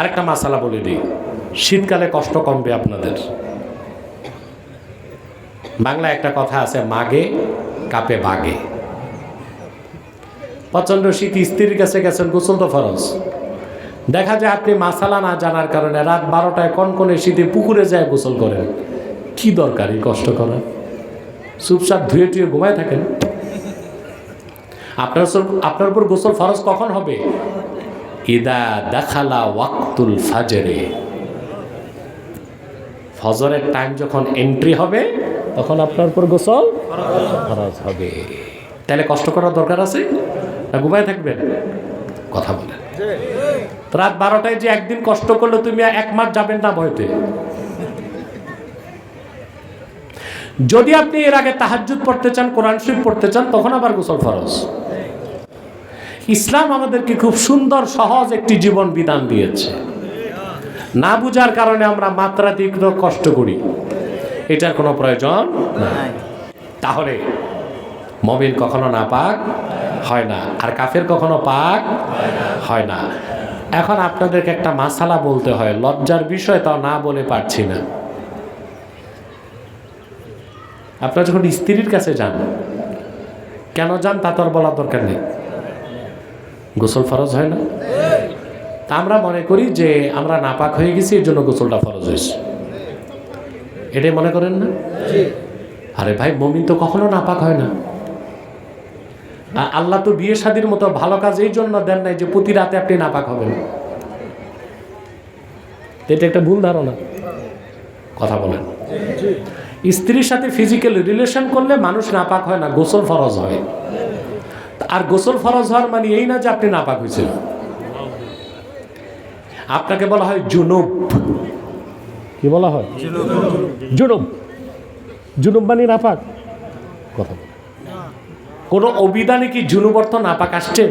আরেকটা মাসালা বলে দিই। শীতকালে কষ্ট কমবে আপনাদের। বাংলা একটা কথা আছে, মাগে, কাপে বাগে। প্রচণ্ড শীত, স্ত্রীর কাছে গেছেন গোসল তো ফরজ। দেখা যায় আপনি মাসালা না জানার কারণে রাত বারোটায় কনকনে শীতে পুকুরে যায় গোসল করেন। কি দরকার এই কষ্ট করার? চুপচাপ ধুয়ে টুয়ে ঘুমায় থাকেন। আপনার আপনার উপর গোসল ফরজ কখন হবে? ইদা দেখালা ওয়াক্তুল ফাজরে। ফজরের টাইম যখন এন্ট্রি হবে, তখন আপনার উপর গোসল ফরজ হবে। তাহলে কষ্ট করার দরকার আছে? না ঘুমায় থাকবেন? কথা বলেন। রাত বারোটায় যে একদিন কষ্ট করলে তুমি এক মাস যাবেন না ভয়তে। যদি আপনি এর আগে তাহাজ্জুদ পড়তে চান, কোরআন শরীফ পড়তে চান, তখন আবার গোসল ফরজ। ইসলাম আমাদেরকে খুব সুন্দর সহজ একটি জীবন বিধান দিয়েছে। না বুঝার কারণে আমরা মাত্রাতিরিক্ত কষ্ট করি। এটার কোনো প্রয়োজন নাই। তাহলে মমিন কখনো না পাক? হয় না। আর কাফের কখনো পাক? হয় না। এখন আপনাদেরকে একটা মাসালা বলতে হয় লজ্জার বিষয় তাও না বলে পারছি না। আপনারা যখন স্ত্রীর কাছে যান কেন যান তা তো বলার দরকার নেই। গোসল ফরজ হয় না? তা আমরা মনে করি যে আমরা নাপাক হয়ে গেছি, এর জন্য গোসলটা ফরজ হয়েছে। এটাই মনে করেন না? আরে ভাই, মমিন তো কখনো নাপাক হয় না। আল্লাহ তো বিয়ে শাদির মতো ভালো কাজ এই জন্য দেন নাই যে প্রতি রাতে আপনি নাপাক হবেন। এটা একটা ভুল ধারণা। কথা বলেন। স্ত্রীর সাথে ফিজিক্যাল রিলেশন করলে মানুষ নাপাক হয় না, গোসল ফরজ হয়। আর গোসল ফরজ হওয়ার মানে এই না যে আপনি নাপাক হয়েছেন আপনাকে বলা হয় জুনুব। কি বলা হয়? জুনুব। জুনুব মানে নাপাক। কথা। কোন অভিধানে কি জুনুব অর্থ নাপাক আসছে?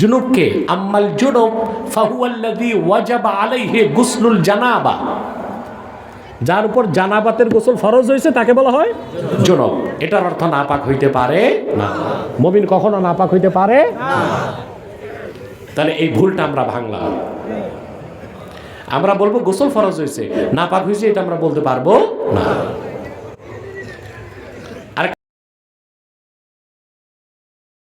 জুনুবকে আম্মাল জুনুব ফাহুয়াল্লাযী ওয়াজাবা আলাইহি গুসলুল জানাবা। যার উপর জানাবাতের গোসল ফরজ হয়েছে তাকে বলা হয় জনব। এটার অর্থ নাপাক হইতে পারে না। মমিন কখনো নাপাক হইতে পারে তাহলে এই ভুলটা আমরা ভাঙলাম। আমরা বলব গোসল ফরজ হয়েছে, নাপাক হয়েছে, এটা আমরা বলতে পারব না।